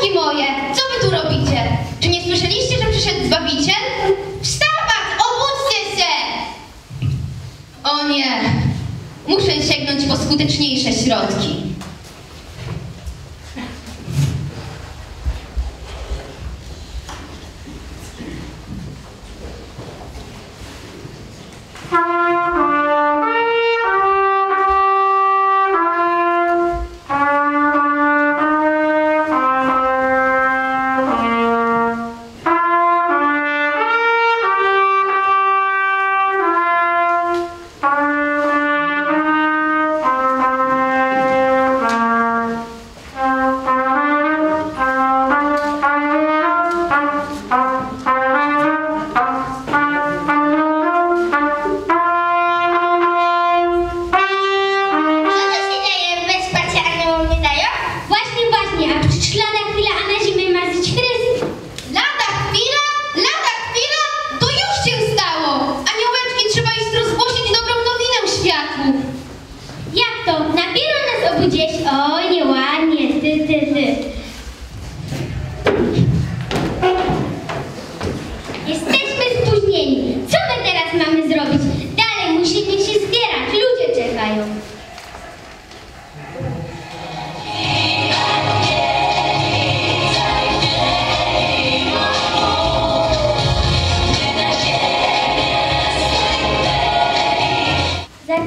Drogi moje, co wy tu robicie? Czy nie słyszeliście, że przyszedł Zbawiciel? Wstawać! Obudźcie się! O nie, muszę sięgnąć po skuteczniejsze środki.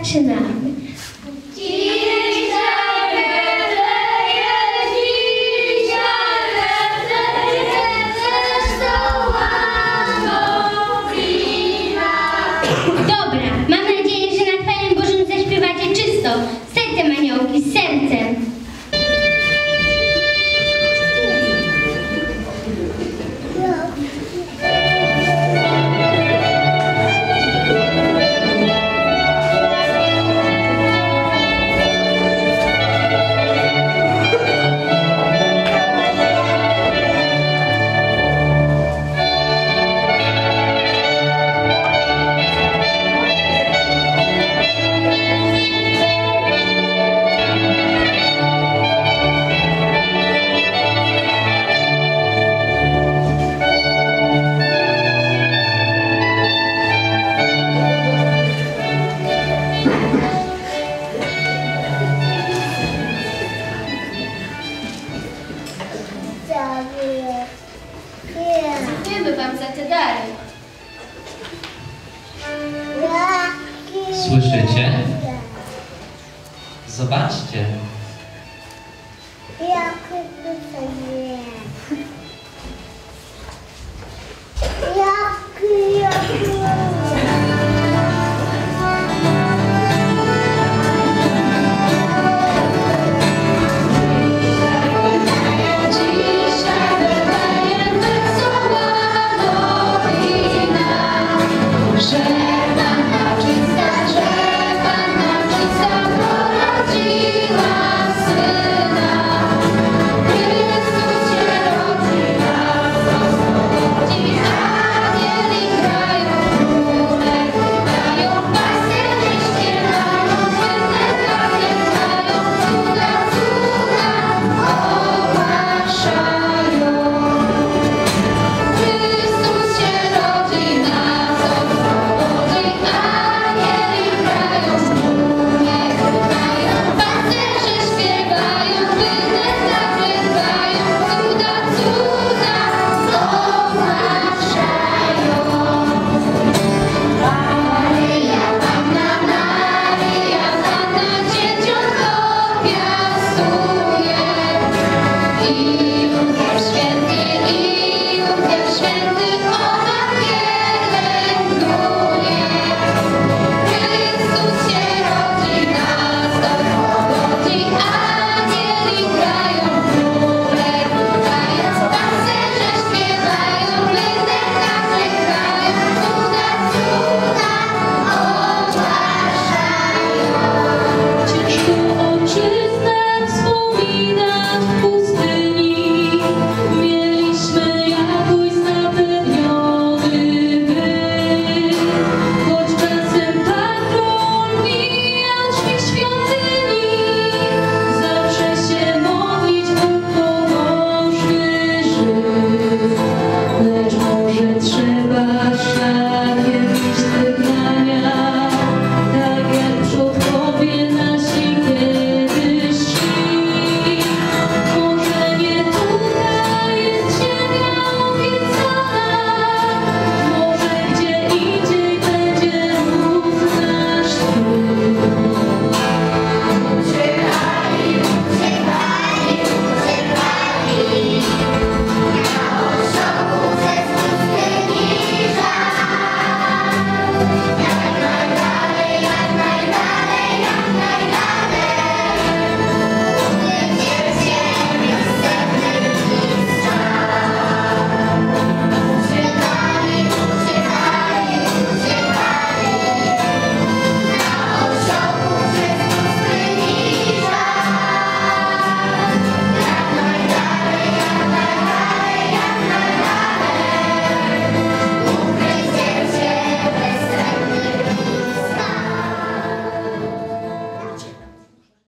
Zaczynamy. Dobra, mam nadzieję, że na Twoim Bożym zaśpiewacie czysto. Słyszycie? Zobaczcie. Jak nie.